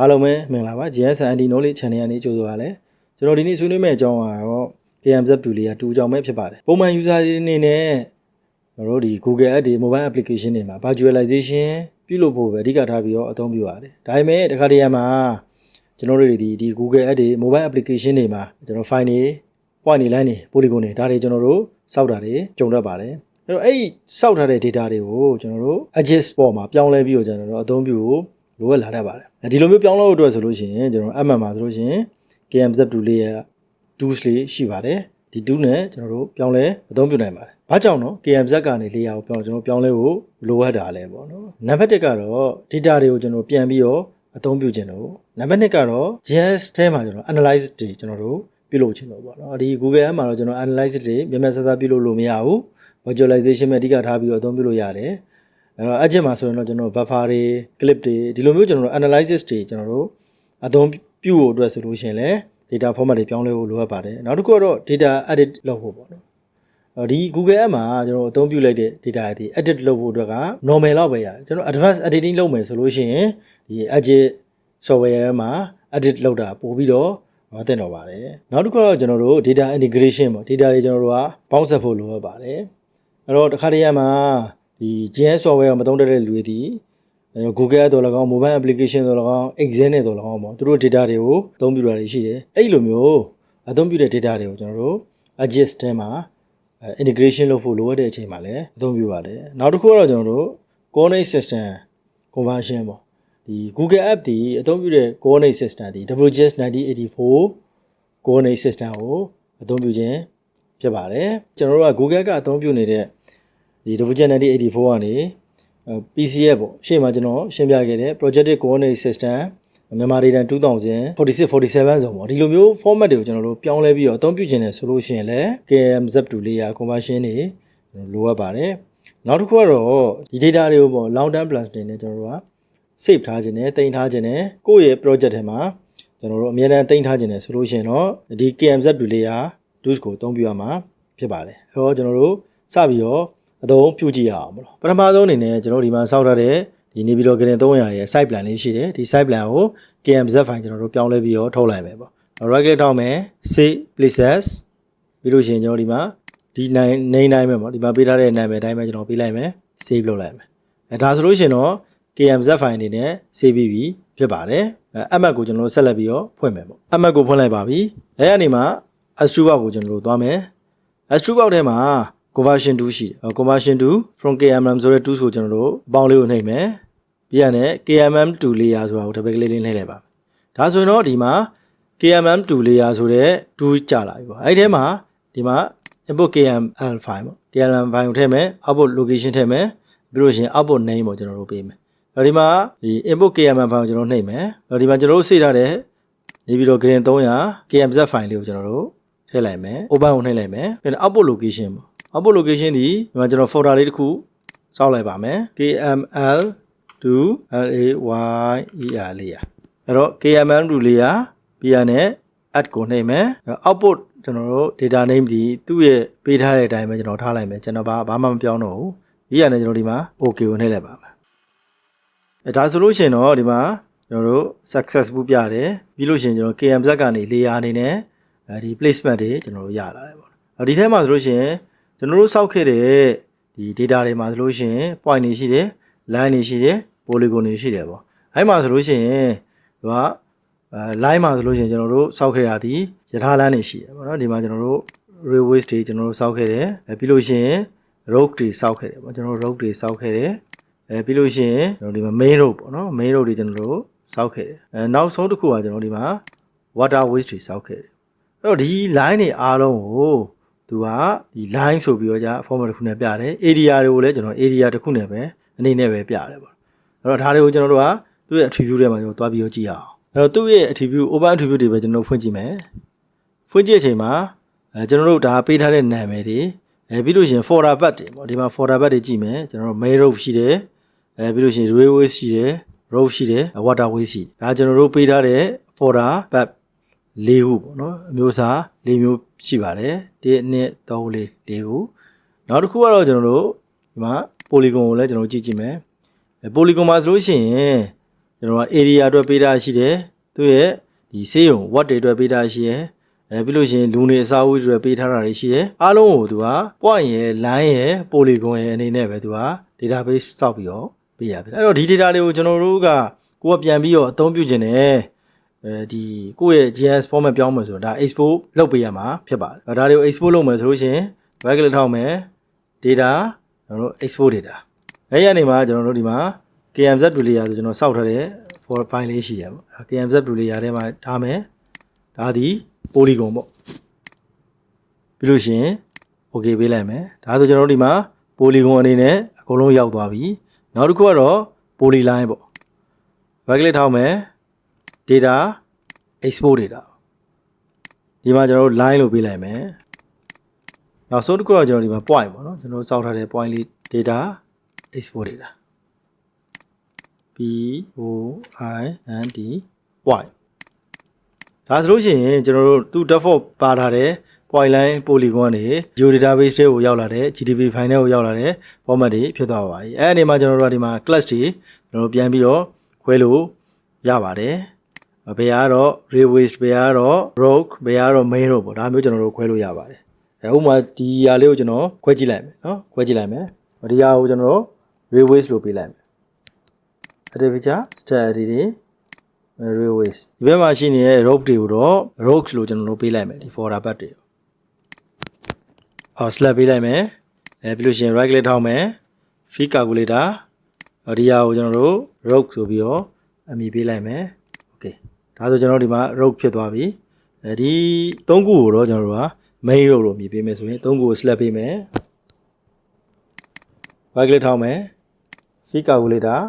အားလုံးပဲမင်္ဂလာပါ GS Andy Knowledge Channel ကနေကြိုဆိုပါရစေကျွန်တော်ဒီနေ့ဆွေးနွေးမယ့်အကြောင်းကတော့ KMZ2 လေးက2ကြောင်းပဲဖြစ်ပါတယ်ပုံမှန် user တွေအနေနဲ့ကျွန်တော်တို့ဒီ Google App တွေ mobile application တွေမှာ virtualization ပြုလုပ်ဖို့ပဲအဓိကထားပြီးတော့အသုံးပြုရတယ်ဒါပေမဲ့တခါတရံမှာကျွန်တော်တို့ဒီဒီ Google App တွေ mobile application တွေမှာကျွန်တော် file တွေ point တွေ line တွေ polygon တွေဒါတွေကျွန်တော်တို့စောက်တာတွေကြုံတတ်ပါတယ်အဲ့တော့အဲ့ဒီစောက်ထားတဲ့ data တွေကိုကျွန်တော်တို့ adjust ပေါ်မှာပြောင်းလဲပြီးတော့ကျွန်တော်တို့အသုံးပြုဖို့ လိုအပ်လာတတ်ပါတယ်အဲဒီလိုမျိုးပြောင်းလဲဖို့အတွက်ဆိုလို့ရှိရင်ကျွန်တော် MM မှာဆိုလို့ရှိရင် KMZ2 လေးရဲ့ tools လေးရှိပါတယ်ဒီ tool နဲ့ကျွန်တော်တို့ပြောင်းလဲအသုံးပြုနိုင်ပါတယ်။ဘာကြောင့်နော် KMZ ကနေ layer ကိုပြောင်းကျွန်တော်ပြောင်းလဲဖို့လိုအပ်တာလဲပေါ့နော်။နံပါတ်1ကတော့ data တွေကိုကျွန်တော်ပြန်ပြီးတော့အသုံးပြုခြင်းတော့နံပါတ်2ကတော့ GIS ထဲမှာကျွန်တော် analyze တွေကျွန်တော်တို့ပြုလုပ်ခြင်းတော့ပေါ့နော်။ဒီ Google App မှာတော့ကျွန်တော် analyze တွေမြန်မြန်ဆဆပြုလုပ်လို့မရဘူး။ visualization ပဲအဓိကထားပြီးတော့အသုံးပြုလို့ရတယ်။ အဲ့တော့ agent မှာဆိုရင်တော့ကျွန်တော် buffer တွေ clip တွေဒီလိုမျိုးကျွန်တော်တို့ analysis တွေကျွန်တော်တို့အသုံးပြုဖို့အတွက်ဆိုလို့ရှိရင်လည်း data format တွေပြောင်းလဲဖို့လိုအပ်ပါတယ်နောက်တစ်ခုကတော့ data edit လုပ်ဖို့ပေါ့နော်အော်ဒီ Google App မှာကျွန်တော်အသုံးပြုလိုက်တဲ့ data တွေ edit လုပ်ဖို့အတွက်က normal လောက်ပဲရတယ်ကျွန်တော် advanced editing လုပ်မယ်ဆိုလို့ရှိရင်ဒီ Edge software မှာ edit လုပ်တာပို့ပြီးတော့မသိတော့ပါတယ်နောက်တစ်ခုကတော့ကျွန်တော်တို့ data integration ပေါ့ data တွေကျွန်တော်တို့ကပေါင်းစပ်ဖို့လိုအပ်ပါတယ်အဲ့တော့တစ်ခါတည်းရမှာ ဒီ GIS software ကိုမသုံးတတ်တဲ့လူတွေဒီ Google App တော့၎င်း mobile application တော့၎င်း Excel နဲ့တော့၎င်းပေါ့သူတို့ data တွေကိုအသုံးပြုတာတွေရှိတယ်အဲ့လိုမျိုးအသုံးပြုတဲ့ data တွေကိုကျွန်တော်တို့ adjust ထဲမှာ integration လုပ်ဖို့လိုအပ်တဲ့အချိန်မှာလည်းအသုံးပြုပါတယ်နောက်တစ်ခုကတော့ကျွန်တော်တို့ coordinate system conversion ပေါ့ဒီ Google App ဒီအသုံးပြုတဲ့ coordinate system ဒီ WGS 9084 coordinate system ကိုအသုံးပြုခြင်းဖြစ်ပါတယ်ကျွန်တော်တို့က Google ကအသုံးပြုနေတဲ့ ဒီ WGS 9084ကနေ PCF ပေါ့ရှေ့မှာကျွန်တော်ရှင်းပြခဲ့တဲ့ projected coordinate system မြန်မာဒေတာ2000 46 47ဆိုပေါ့ဒီလိုမျိုး format တွေကိုကျွန်တော်တို့ပြောင်းလဲပြီးတော့အသုံးပြုခြင်းနဲ့ဆိုလို့ရှိရင်လည်း KMZ2 layer conversion တွေလိုအပ်ပါတယ်နောက်တစ်ခုကတော့ဒီ data တွေကိုပေါ့ long term plus တွေနဲ့ကျွန်တော်တို့က save ထားခြင်းနဲ့တင်ထားခြင်းနဲ့ကိုယ့်ရဲ့ project ထဲမှာကျွန်တော်တို့အများအားတင်ထားခြင်းနဲ့ဆိုလို့ရှိရင်တော့ဒီ KMZ2 layer tools ကိုအသုံးပြုရမှာဖြစ်ပါတယ်အဲ့တော့ကျွန်တော်တို့စပြီးတော့ အသုံးပြုကြည့်ရအောင်မလို့ပထမဆုံးအနေနဲ့ကျွန်တော်ဒီမှာစောက်ထားတဲ့ဒီနေပြီးတော့ green 300ရဲ့ site plan လေးရှိတယ်ဒီ site plan ကို KMZ file ကျွန်တော်တို့ပြောင်းလဲပြီးတော့ထုတ်လိုက်မယ်ပေါ့ right click ထောက်မယ် save places ပြီးလို့ရှိရင်ကျွန်တော်ဒီမှာဒီနိုင်နေနိုင်မယ်ပေါ့ဒီမှာပေးထားတဲ့နာမည်အတိုင်းပဲကျွန်တော်ပေးလိုက်မယ် save လုပ်လိုက်မယ်အဲဒါဆိုလို့ရှိရင်တော့ KMZ file အနေနဲ့ save ပြီးပြီဖြစ်ပါတယ်အဲ app ကိုကျွန်တော်တို့ဆက်လက်ပြီးတော့ဖွင့်မယ်ပေါ့ app ကိုဖွင့်လိုက်ပါပြီအဲကနေမှာ Astruba ကိုကျွန်တော်တို့သွားမယ် Astruba ထဲမှာ conversion 2ရှိတယ် conversion 2 from KMM ဆိုတဲ့2ဆိုကျွန်တော်တို့အပေါင်းလေးကိုနှိပ်မယ်ပြီးရတဲ့ KMM 2 layer ဆိုတာကိုတစ်ပတ်ကလေးလေးနှိပ်လိုက်ပါဒါဆိုရင်တော့ဒီမှာ KMM 2 layer ဆိုတဲ့2ကြာလာပြီပေါ့အဲ့ဒီထဲမှာဒီမှာ input KML file ပေါ့ KML file ကိုထည့်မယ် output location ထည့်မယ်ပြီးလို့ရှိရင် output name ကိုကျွန်တော်တို့ပေးမယ်အဲ့ဒီမှာဒီ input KML file ကိုကျွန်တော်နှိပ်မယ်အဲ့ဒီမှာကျွန်တော်တို့စေထားတဲ့နေပြီးတော့ green 300 KMZ file လေးကိုကျွန်တော်တို့ထည့်လိုက်မယ် open ကိုနှိပ်လိုက်မယ်ပြီးတော့ output location ပေါ့ output location ဒီဒီမှာကျွန်တော် folder လေးတစ်ခုစောက်လိုက်ပါမယ် KML to LAYER လေးရအဲ့တော့ KML to layer ပြီးရနဲ့ add ကိုနှိပ်မယ် output ကျွန်တော်တို့ data name ဒီသူ့ရဲ့ပေးထားတဲ့အတိုင်းပဲကျွန်တော်ထားလိုက်မယ်ကျွန်တော်ဘာဘာမှမပြောင်းတော့ဘူးပြီးရနဲ့ကျွန်တော်ဒီမှာ OK ကိုနှိပ်လိုက်ပါမယ်အဲဒါဆိုလို့ရှိရင်တော့ဒီမှာကျွန်တော်တို့ successful ပြတယ်ပြီးလို့ရှိရင်ကျွန်တော် KMZ ကနေ layer အနေနဲ့အဲဒီ placement တွေကျွန်တော်တို့ရလာတယ်ပေါ့နော်ဒီထဲမှာဆိုလို့ရှိရင် ကျွန်တော်တို့စောက်ခဲ့တဲ့ဒီ data တွေမှာဆိုလို့ရှိရင် point တွေရှိတယ် line တွေရှိတယ် polygon တွေရှိတယ်ပေါ့အဲ့မှာဆိုလို့ရှိရင်သူကအဲ line မှာဆိုလို့ရှိရင်ကျွန်တော်တို့စောက်ခဲ့ရသည်ယထာလမ်းတွေရှိတယ်ပေါ့နော်ဒီမှာကျွန်တော်တို့ railways တွေကျွန်တော်တို့စောက်ခဲ့တယ်အဲပြီးလို့ရှိရင် road တွေစောက်ခဲ့တယ်ပေါ့ကျွန်တော်တို့ road တွေစောက်ခဲ့တယ်အဲပြီးလို့ရှိရင်ကျွန်တော်ဒီမှာ main road ပေါ့နော် main road တွေကျွန်တော်တို့စောက်ခဲ့တယ်အဲနောက်ဆုံးတစ်ခုကကျွန်တော်ဒီမှာ waterways တွေစောက်ခဲ့တယ်အဲ့တော့ဒီ line တွေအားလုံးကို သူကဒီ line ဆိုပြီးတော့じゃ format တစ်ခုနဲ့ပြတယ် area တွေကိုလည်းကျွန်တော် area တစ်ခုနဲ့ပဲအနေနဲ့ပဲပြတယ်ပေါ့အဲ့တော့ဒါတွေကိုကျွန်တော်တို့ကသူ့ရဲ့ attribute ထဲမှာကျွန်တော်တွားပြီးတော့ကြည့်ရအောင်အဲ့တော့သူ့ရဲ့ attribute open attribute တွေပဲကျွန်တော်ဖွင့်ကြည့်မယ်ဖွင့်ကြည့်အချိန်မှာအဲကျွန်တော်တို့ဒါပေးထားတဲ့နာမည်တွေအဲပြီးလို့ရှိရင် folder bed တွေပေါ့ဒီမှာ folder bed တွေကြည့်မယ်ကျွန်တော်တို့ main road ရှိတယ်အဲပြီးလို့ရှိရင် railway ရှိတယ် road ရှိတယ် waterway ရှိတယ်ဒါကျွန်တော်တို့ပေးထားတဲ့ folder bed ၄ခုပေါ့နော်အမျိုးအစား၄မျိုးရှိပါတယ်ဒီနှစ်၃၄၄ခုနောက်တစ်ခုကတော့ကျွန်တော်တို့ဒီမှာ polygon ကိုလည်းကျွန်တော်ကြည့်ကြည့်မယ်အဲ polygon မှာဆိုလို့ရှိရင်ကျွန်တော်က area အတွက်ပေးတာရှိတယ်သူရဲ့ဒီဆေးရုံ watt တွေအတွက်ပေးတာရှိတယ်အဲပြီးလို့ရှိရင်လူနေအစာအုပ်တွေအတွက်ပေးထားတာတွေရှိတယ်အားလုံးကိုသူက point ရယ် line ရယ် polygon ရယ်အနေနဲ့ပဲသူက database စောက်ပြီးတော့ပေးရဖြစ်တယ်အဲ့တော့ဒီ data တွေကိုကျွန်တော်တို့ကကိုယ်ကပြန်ပြီးတော့အသုံးပြုခြင်းနဲ့ အဲဒီကိုယ့်ရဲ့ GIS format ပြောင်းမယ်ဆိုတော့ဒါ export လုပ်ပေးရမှာဖြစ်ပါတယ်ဒါတွေကို export လုပ်မယ်ဆိုလို့ရှိရင် right click ထောက်မယ် data ကျွန်တော်တို့ export data အဲ့ရနေမှာကျွန်တော်တို့ဒီမှာ KMZ တူလေးရဆိုကျွန်တော်စောက်ထားတဲ့ for file လေးရှိရပေါ့ KMZ တူလေးရထဲမှာထားမယ်ဒါဒီ polygon ပေါ့ပြီးလို့ရှိရင် okay ပေးလိုက်မယ်ဒါဆိုကျွန်တော်တို့ဒီမှာ polygon အနေနဲ့အကုန်လုံးရောက်သွားပြီနောက်တစ်ခုကတော့ polyline ပေါ့ right click ထောက်မယ် data export data ဒီမှာကျွန်တော်တို့ line လို့ပေးလိုက်မယ်နောက်ဆုံးတစ်ခုတော့ကျွန်တော်ဒီမှာ point ပေါ့နော်ကျွန်တော်စောက်ထားတဲ့ point လေး data export data p o i n d point ဒါဆိုလို့ရှိရင်ကျွန်တော်တို့သူ default ပါထားတဲ့ point line polygon တွေ geo database တွေကိုရောက်လာတဲ့ GDP file တွေကိုရောက်လာတဲ့ format တွေဖြစ်သွားပါပြီအဲ့ဒီမှာကျွန်တော်တို့ကဒီမှာ class တွေကျွန်တော်တို့ပြန်ပြီးတော့ခွဲလို့ရပါတယ် ဘယ်ကတော့ railways ဘယ်ကတော့ road ဘယ်ကတော့ main road ပေါ့ဒါမျိုးကျွန်တော်တို့ခွဲလို့ရပါတယ်အဲဥပမာဒီຢာလေးကိုကျွန်တော်ခွဲကြည့်လိုက်မယ်နော်ခွဲကြည့်လိုက်မယ်ဒီຢာကိုကျွန်တော်တို့ railways လို့ပေးလိုက်မယ် artificial study တွေ railways ဒီဘက်မှာရှိနေတဲ့ rope တွေကိုတော့ rogues လို့ကျွန်တော်တို့ပေးလိုက်မယ်ဒီ folder path တွေအော် slab ပေးလိုက်မယ်အဲပြီးလို့ရှိရင် right click ထောက်မယ် fee calculator အော်ဒီဟာကိုကျွန်တော်တို့ rogue ဆိုပြီးတော့အမည်ပေးလိုက်မယ် okay ဒါဆိုကျွန်တော်တို့ဒီမှာ rogue ဖြစ်သွားပြီအဲဒီ၃ခုကိုတော့ကျွန်တော်တို့က main rogue လို့အမည်ပေးမယ်ဆိုရင်၃ခုကို slab ပေးမယ် right click ထောက်မယ် fee calculator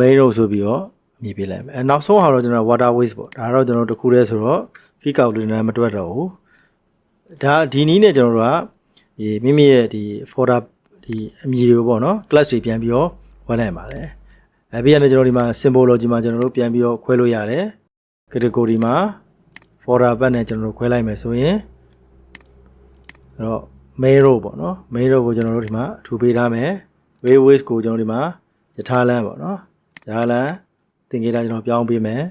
main road ဆိုပြီးတော့အမည်ပေးလိုက်မယ်အဲနောက်ဆုံးဟာတော့ကျွန်တော် water waste ပေါ့ဒါတော့ကျွန်တော်တို့တစ်ခုတည်းဆိုတော့ fee calculator နဲ့မတွက်တော့ဘူးဒါဒီနည်းနဲ့ကျွန်တော်တို့ကဒီမိမိရဲ့ဒီ folder ဒီအမည်တွေပေါ့နော် class တွေပြန်ပြီးတော့ဝယ်နိုင်ပါတယ်အဲပြီးရင်ကျွန်တော်ဒီမှာ symbology မှာကျွန်တော်တို့ပြန်ပြီးတော့ခွဲလို့ရတယ် category မှာ folder ဘက်နဲ့ကျွန်တော်တို့ခွဲလိုက်မယ်ဆိုရင်အဲ့တော့ main row ပေါ့နော် main row ကိုကျွန်တော်တို့ဒီမှာအထူပေးထားမယ် railways ကိုကျွန်တော်ဒီမှာယထာလမ်းပေါ့နော်ယထာလမ်းသင်္ကေတကျွန်တော်ပြောင်းပေးမယ်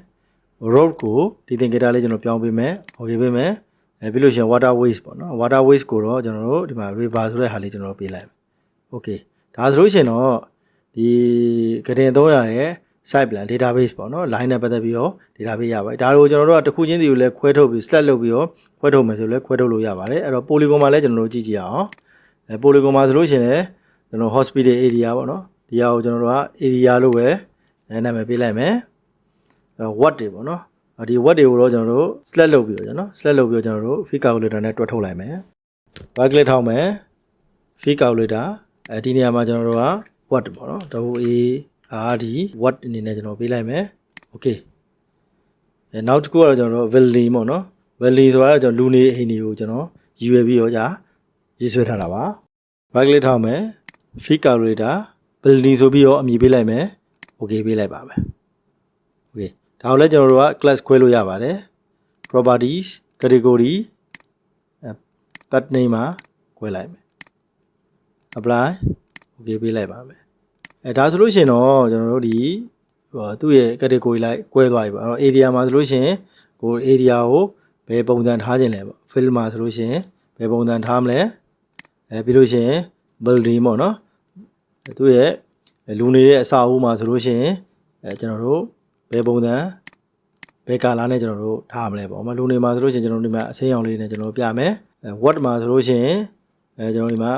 road ကိုဒီသင်္ကေတလေးကျွန်တော်ပြောင်းပေးမယ် okay ပေးမယ်အဲပြီးလို့ရှိရင် water waste ပေါ့နော် water waste ကိုတော့ကျွန်တော်တို့ဒီမှာ river ဆိုတဲ့ဟာလေးကျွန်တော်တို့ပေးလိုက်မယ် okay ဒါဆိုလို့ရှိရင်တော့ဒီကတင်300ရဲ့ site plan database ပေါ့နော် line နဲ့ပတ်သက်ပြီးတော့ database ရပါတယ်ဒါတွေကိုကျွန်တော်တို့ကတစ်ခုချင်းစီကိုလည်းခွဲထုတ်ပြီး select လုပ်ပြီးတော့ခွဲထုတ်မယ်ဆိုလည်းခွဲထုတ်လို့ရပါတယ်အဲ့တော့ polygon မှာလည်းကျွန်တော်တို့ကြည့်ကြည့်အောင်အဲ polygon မှာဆိုလို့ရှိရင်လည်းကျွန်တော် hospital area ပေါ့နော်ဒီဟာကိုကျွန်တော်တို့က area လို့ပဲနာမည်ပေးလိုက်မယ်အဲ watt တွေပေါ့နော်ဒီ watt တွေကိုတော့ကျွန်တော်တို့ select လုပ်ပြီးတော့ကျွန်တော် select လုပ်ပြီးတော့ကျွန်တော်တို့ fee calculator နဲ့တွက်ထုတ်လိုက်မယ် right click ထောက်မယ် fee calculator အဲဒီနေရာမှာကျွန်တော်တို့က watt ပေါ့နော် W A R D watt အနေနဲ့ကျွန်တော်ပေးလိုက်မယ် okay အဲနောက်တစ်ခုကတော့ကျွန်တော်တို့ valley ပေါ့နော် valley ဆိုတာကကျွန်တော်လူနေအိမ်တွေကိုကျွန်တော်ရည်ရွယ်ပြီးတော့ကြာရေးဆွဲထားတာပါ right click ထောက်မယ် fee calculator valley ဆိုပြီးတော့အမည်ပေးလိုက်မယ် okay ပေးလိုက်ပါမယ် okay ဒါကိုလည်းကျွန်တော်တို့က class ခွဲလို့ရပါတယ် properties category အဲ path name မှာခွဲလိုက်မယ် apply okay ပေးလိုက်ပါမယ် အဲဒါဆိုလို့ရှိရင်တော့ကျွန်တော်တို့ဒီဟိုသူ့ရဲ့ category လိုက်꿰သွားပြီပေါ့အဲ့တော့ area မှာဆိုလို့ရှိရင်ကို area ကိုဘယ်ပုံစံထားခြင်းလဲပေါ့ fill မှာဆိုလို့ရှိရင်ဘယ်ပုံစံထားမလဲအဲပြီးလို့ရှိရင် building ပေါ့နော်သူ့ရဲ့လူနေတဲ့အစာအုပ်မှာဆိုလို့ရှိရင်အဲကျွန်တော်တို့ဘယ်ပုံစံဘယ်ကာလာနဲ့ကျွန်တော်တို့ထားမလဲပေါ့။မလူနေမှာဆိုလို့ရှိရင်ကျွန်တော်တို့ဒီမှာအစိမ်းရောင်လေးနဲ့ကျွန်တော်တို့ပြမယ်။အဲ what မှာဆိုလို့ရှိရင်အဲကျွန်တော်ဒီမှာ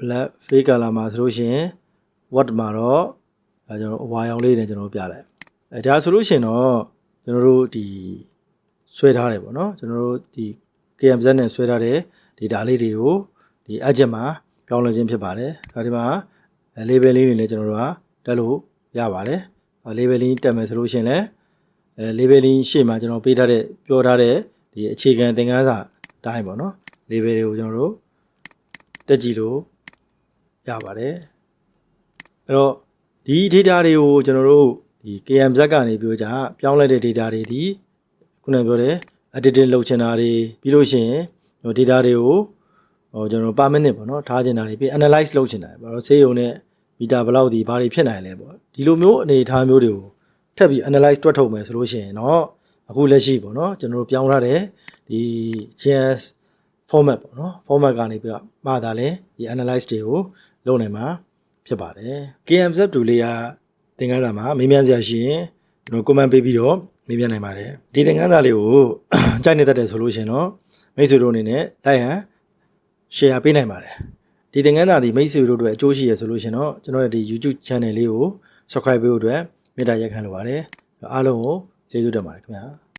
black fake color မှာဆိုလို့ရှိရင် what မှာတော့အဲကျွန်တော်အဝါရောင်လေးနဲ့ကျွန်တော်တို့ပြလိုက်။အဲဒါဆိုလို့ရှိရင်တော့ကျွန်တော်တို့ဒီဆွဲထားတယ်ပေါ့နော်။ကျွန်တော်တို့ဒီ KMZ နဲ့ဆွဲထားတဲ့ data လေးတွေကိုဒီ agent မှာပြောင်းလဲခြင်းဖြစ်ပါတယ်။ဒါဒီမှာ label လေးတွေလည်းကျွန်တော်တို့ကတက်လို့ရပါတယ်။ labeling တက်မယ်ဆိုလို့ရှိရင်လည်းအဲ labeling ရှေ့မှာကျွန်တော်ပေးထားတဲ့ပြောထားတဲ့ဒီအခြေခံသင်ခန်းစာအတိုင်းပေါ့နော် label တွေကိုကျွန်တော်တို့တက်ကြည့်လို့ရပါတယ် အဲ့တော့ဒီ data တွေကိုကျွန်တော်တို့ဒီ KMZ ကနေပြောကြပြောင်းလဲတဲ့ data တွေဒီခုနပြောတဲ့ editing လုပ်ချင်တာတွေပြီးလို့ရှိရင်ဟို data တွေကိုဟိုကျွန်တော် per minute ပေါ့နော်ထားချင်တာတွေပြီး analyze လုပ်ချင်တာပေါ့နော်ဆေးရုံနဲ့မီတာဘယ်လောက်ဒီဘာတွေဖြစ်နိုင်လဲပေါ့ဒီလိုမျိုးအနေအထားမျိုးတွေကိုထပ်ပြီး analyze တွက်ထုတ်မယ်ဆိုလို့ရှိရင်တော့အခုလက်ရှိပေါ့နော်ကျွန်တော်တို့ပြောင်းထားတဲ့ဒီ GS format ပေါ့နော် format ကနေပြီးတော့မှာတာလဲဒီ analyze တွေကိုလုပ်နိုင်မှာ ဖြစ်ပါတယ် KMZ2 လေးကသင်ခန်းစာမှာမေးမြန်းစရာရှိရင်ကျွန်တော် comment ပေးပြီးတော့မေးမြန်းနိုင်ပါတယ်ဒီသင်ခန်းစာလေးကိုကြိုက်နေတတ်တယ်ဆိုလို့ရှိရင်တော့မိတ်ဆွေတို့အနေနဲ့လိုက်ဟန် share ပေးနိုင်ပါတယ်ဒီသင်ခန်းစာဒီမိတ်ဆွေတို့အတွက်အကျိုးရှိရဆိုလို့ရှိရင်တော့ကျွန်တော်ရဲ့ဒီ YouTube channel လေးကို subscribe ပေးဖို့အတွက်မေတ္တာရက်ခံလိုပါတယ်အားလုံးကိုကျေးဇူးတင်ပါတယ်ခင်ဗျာ